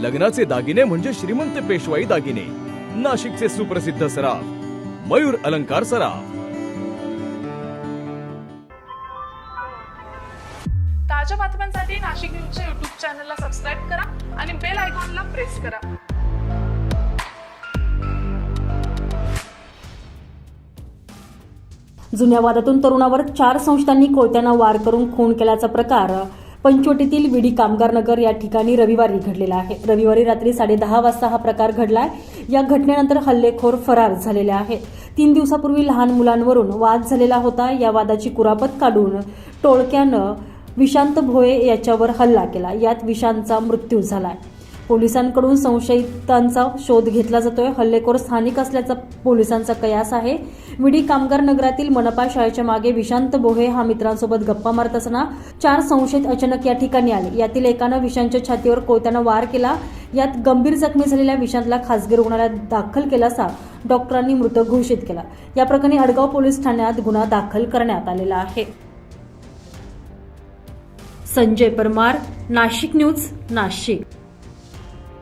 लग्नाचे दागिने म्हणजे श्रीमंत पेशवाई दागिने. नाशिकचे सुप्रसिद्ध सराफ मयूर अलंकार सराफ. ताज्या बातम्यांसाठी नाशिक न्यूजच्या युट्यूब चॅनलला सबस्क्राईब करा आणि बेल आयकॉनला प्रेस करा. जुन्या वादातून तरुणावर चार संस्थांनी कोयत्यानं वार करून खून केल्याचा प्रकार. पंचवटीतील विडी कामगार नगर या ठिकाणी रविवारी घडलेला आहे. रविवारी रात्री साडेदहा वाजता हा प्रकार घडलाय. या घटनेनंतर हल्लेखोर फरार झालेले आहेत. तीन दिवसापूर्वी लहान मुलांवरून वाद झालेला होता. या वादाची कुरापत काढून टोळक्यानं विशांत भोये याच्यावर हल्ला केला. यात विशांतचा मृत्यू झालाय. पोलिसांकडून संशयितांचा शोध घेतला जातोय. हल्लेखोर स्थानिक असल्याचा पोलिसांचा कयास आहे. विडी कामगार नगरातील मनपा शाळेच्या मागे विशांत बोहे हा मित्रांसोबत गप्पा मारत असताना चार संशयित अचानक या ठिकाणी आले. यातील एकानं विशांतच्या छातीवर कोयत्यानं वार केला. यात गंभीर जखमी झालेल्या विशांतला खासगी रुग्णालयात दाखल केला असा डॉक्टरांनी मृत घोषित केला. या प्रकरणी अडगाव पोलीस ठाण्यात गुन्हा दाखल करण्यात आलेला आहे. संजय परमार नाशिक न्यूज नाशिक.